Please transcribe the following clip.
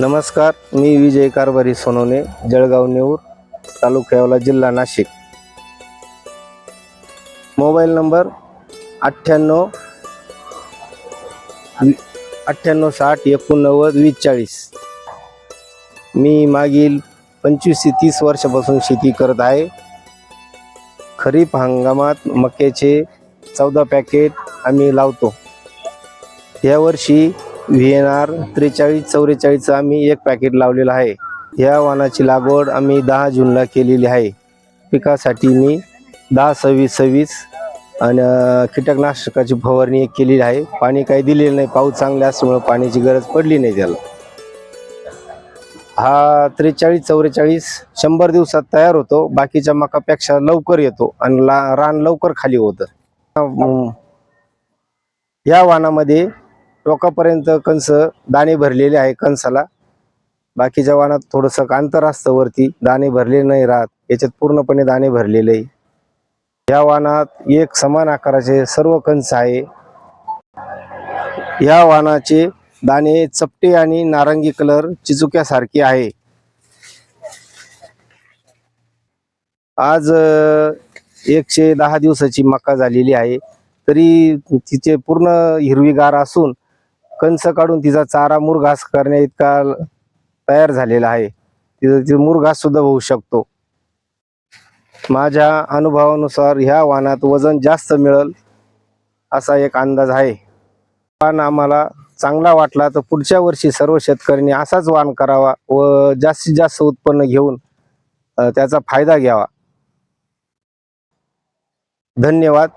नमस्कार मी विजय कारभारी सोनवणे जळगाव नेऊर तालुक्यावला जिल्हा Nashik. Mobile number अठ्ठ्याण्णव अठ्ठ्याण्णव साठ एकोणनव्वद वीस चाळीस मी मागील पंचवीस ते तीस वर्षापासून शेती करत आहे. खरीप हंगामात मक्याचे चौदा पॅकेट आम्ही लावतो. यावर्षी व्ही एन आर त्रेचाळीस चौवेचाळीसचं आम्ही एक पॅकेट लावलेलं आहे. या वाणाची लागवड आम्ही दहा जूनला केलेली आहे. पिकासाठी मी दहा सव्वीस सव्वीस आणि कीटकनाशकाची फवारणी एक केलेली आहे. पाणी काही दिलेलं नाही. पाऊस चांगला असल्यामुळे पाण्याची गरज पडली नाही त्याला. हा त्रेचाळीस चौवेचाळीस शंभर दिवसात तयार होतो. बाकीच्या मकापेक्षा लवकर येतो आणि ला रान लवकर खाली होतं. या वाणामध्ये टोकापर्यंत कंस दाणे भरलेले आहे कंसाला बाकीच्या वाणात थोडंसं अंतर असतं वरती. दाणे भरलेले नाही राहत. याच्यात पूर्णपणे दाणे भरलेले आहे. या वाणात एक समान आकाराचे सर्व कंस आहे. या वाणाचे दाणे चपटे आणि नारंगी कलर चिचुक्यासारखे आहे. आज एकशे दहा दिवसाची मका झालेली आहे. तरी तिचे पूर्ण हिरवीगार असून कंस काढून तिचा चारा मुरघास करण्या इतका तयार झालेला आहे. तिचा तिचा मुरघास सुद्धा होऊ शकतो. माझ्या अनुभवानुसार ह्या वाहनात वजन जास्त मिळेल असा एक अंदाज आहे. वाहन आम्हाला चांगला वाटला तर पुढच्या वर्षी सर्व शेतकऱ्यांनी असाच वाहन करावा व जास्तीत जास्त उत्पन्न घेऊन त्याचा फायदा घ्यावा. धन्यवाद.